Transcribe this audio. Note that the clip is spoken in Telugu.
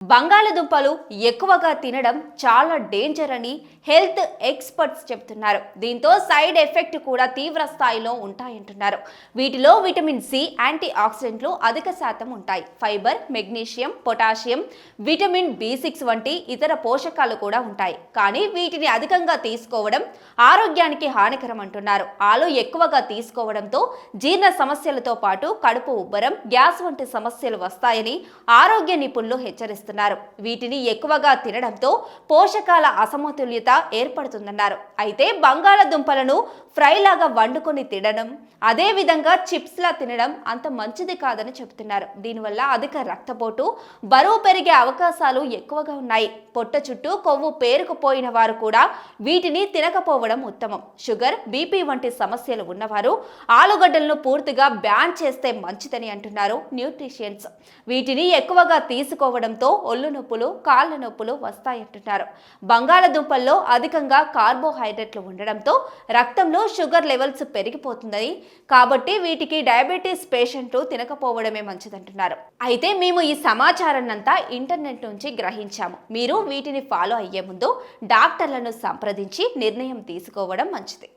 బంగాళదుంపలు ఎక్కువగా తినడం చాలా డేంజర్ అని హెల్త్ ఎక్స్పర్ట్స్ చెప్తున్నారు దీంతో సైడ్ ఎఫెక్ట్ కూడా తీవ్ర స్థాయిలో ఉంటాయంటున్నారు. వీటిలో విటమిన్ సి యాంటీ ఆక్సిడెంట్లు అధిక శాతం ఉంటాయి. Fibre magnesium potassium vitamin B six వంటి ఇతర పోషకాలు కూడా ఉంటాయి. కానీ వీటిని అధికంగా తీసుకోవడం ఆరోగ్యానికి హానికరం అంటున్నారు. ఆలు ఎక్కువగా తీసుకోవడంతో జీర్ణ సమస్యలతో పాటు కడుపు ఉబ్బరం గ్యాస్ వంటి సమస్యలు వస్తాయని ఆరోగ్య నిపుణులు హెచ్చరిస్తారు చేస్తున్నారు. వీటిని ఎక్కువగా తినడంతో పోషకాల అసమతుల్యత ఏర్పడుతుందన్నారు. అయితే బంగాళదుంపలను ఫ్రైలాగా వండుకొని తినడం అదే విధంగా తినడం అంత మంచిది కాదని చెబుతున్నారు. దీనివల్ల అధిక రక్తపోటు బరువు పెరిగే అవకాశాలు ఎక్కువగా ఉన్నాయి. పొట్ట చుట్టూ కొవ్వు పేరుకుపోయిన వారు కూడా వీటిని తినకపోవడం ఉత్తమం. షుగర్ బీపీ వంటి సమస్యలు ఉన్నవారు ఆలుగడ్డలను పూర్తిగా బ్యాన్ చేస్తే మంచిదని అంటున్నారు న్యూట్రిషియన్స్. వీటిని ఎక్కువగా తీసుకోవడంతో ఒళ్ళు నొప్పులు కాళ్ళ నొప్పులు వస్తాయంటున్నారు. బంగాళదుంపల్లో అధికంగా కార్బోహైడ్రేట్లు ఉండడంతో రక్తంలో షుగర్ లెవెల్స్ పెరిగిపోతుందని కాబట్టి వీటికి డయాబెటీస్ పేషెంట్లు తినకపోవడమే మంచిదంటున్నారు. అయితే మేము ఈ సమాచారాన్నంతా ఇంటర్నెట్ నుంచి గ్రహించాము. మీరు వీటిని ఫాలో అయ్యే ముందు డాక్టర్లను సంప్రదించి నిర్ణయం తీసుకోవడం మంచిది.